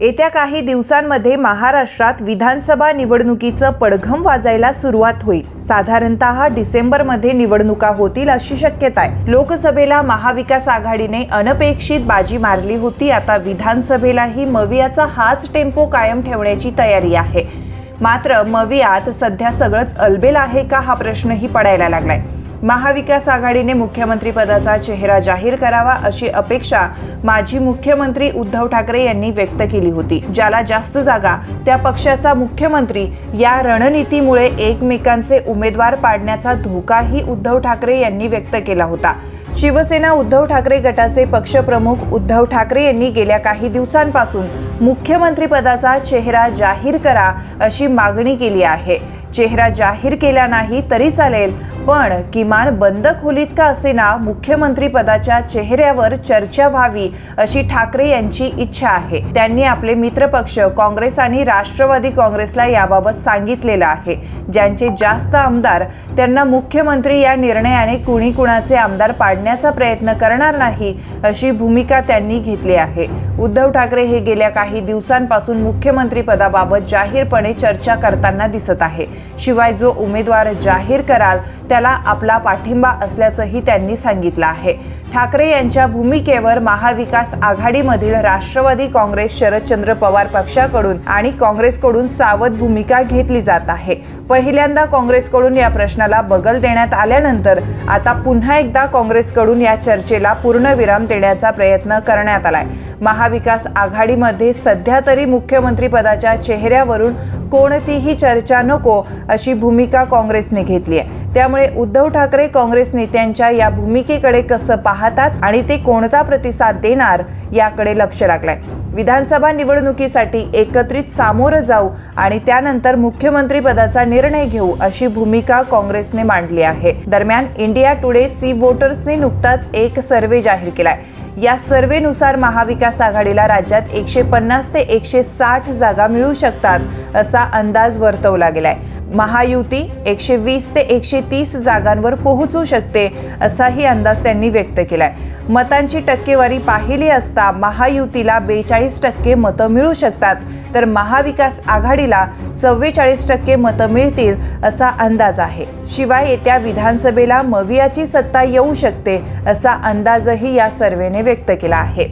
येत्या काही दिवसांमध्ये महाराष्ट्रात विधानसभा निवडणुकीचं पडघम वाजायला सुरुवात होईल. साधारणतः डिसेंबरमध्ये निवडणुका होतील अशी शक्यता आहे. लोकसभेला महाविकास आघाडीने अनपेक्षित बाजी मारली होती. आता विधानसभेलाही मवियाचा हाच टेम्पो कायम ठेवण्याची तयारी आहे. मात्र मवियात सध्या सगळंच अलबेल आहे का हा प्रश्नही पडायला लागलाय. महाविकास आघाडीने मुख्यमंत्रीपदाचा चेहरा जाहीर करावा अशी अपेक्षा माजी मुख्यमंत्री उद्धव ठाकरे यांनी व्यक्त केली होती. ज्याला जास्त जागा त्या पक्षाचा मुख्यमंत्री या रणनीतीमुळे एकमेकांचे उमेदवार पाडण्याचा धोकाही उद्धव ठाकरे यांनी व्यक्त केला होता. शिवसेना उद्धव ठाकरे गटाचे पक्षप्रमुख उद्धव ठाकरे यांनी गेल्या काही दिवसांपासून मुख्यमंत्रीपदाचा चेहरा जाहीर करा अशी मागणी केली आहे. चेहरा जाहीर केला नाही तरी चालेल पण किमान बंद खोलीत का असेना मुख्यमंत्री पदाच्या चेहऱ्यावर चर्चा व्हावी अशी ठाकरे यांची इच्छा आहे. त्यांनी आपले मित्रपक्ष काँग्रेस आणि राष्ट्रवादी काँग्रेसला याबाबत सांगितलेलं आहे. ज्यांचे जास्त आमदार त्यांना मुख्यमंत्री या निर्णयाने कुणी कुणाचे आमदार पाडण्याचा प्रयत्न करणार नाही अशी भूमिका त्यांनी घेतली आहे. उद्धव ठाकरे हे गेल्या काही दिवसांपासून मुख्यमंत्री पदाबाबत जाहीरपणे चर्चा करताना दिसत आहे. शिवाय जो उमेदवार जाहीर कराल त्याला आपला पाठिंबा असल्याचंही त्यांनी सांगितलं आहे. ठाकरे यांच्या भूमिकेवर महाविकास आघाडीमधील राष्ट्रवादी काँग्रेस शरदचंद्र पवार पक्षाकडून आणि काँग्रेसकडून सावध भूमिका घेतली जात आहे. पहिल्यांदा काँग्रेसकडून या प्रश्नाला बगल देण्यात आल्यानंतर आता पुन्हा एकदा काँग्रेसकडून या चर्चेला पूर्णविराम देण्याचा प्रयत्न करण्यात आलाय. महाविकास आघाडीमध्ये सध्या तरी मुख्यमंत्रीपदाच्या चेहऱ्यावरून कोणतीही चर्चा नको अशी भूमिका काँग्रेसने घेतली आहे. त्यामुळे उद्धव ठाकरे काँग्रेस नेत्यांच्या या भूमिकेकडे कसं पाहतात आणि ते कोणता प्रतिसाद देणार याकडे लक्ष लागलंय. विधानसभा निवडणुकीसाठी एकत्रित सामोरं जाऊ आणि त्यानंतर मुख्यमंत्री पदाचा निर्णय घेऊ अशी भूमिका काँग्रेसने मांडली आहे. दरम्यान इंडिया टुडे सी वोटर्सने नुकताच एक सर्वे जाहीर केलाय. या सर्वेनुसार महाविकास आघाडीला राज्यात एकशे पन्नास ते एकशे साठ जागा मिळू शकतात असा अंदाज वर्तवला गेलाय. महायुती एकशे वीस ते एकशे तीस जागांवर पोहोचू शकते असाही अंदाज त्यांनी व्यक्त केलाय. मतांची टक्केवारी पाहिली असता महायुतीला बेचाळीस टक्के मतं मिळू शकतात तर महाविकास आघाडीला चव्वेचाळीस टक्के मतं मिळतील असा अंदाज आहे. शिवाय येत्या विधानसभेला मवियाची सत्ता येऊ शकते असा अंदाजही या सर्वेने व्यक्त केला आहे.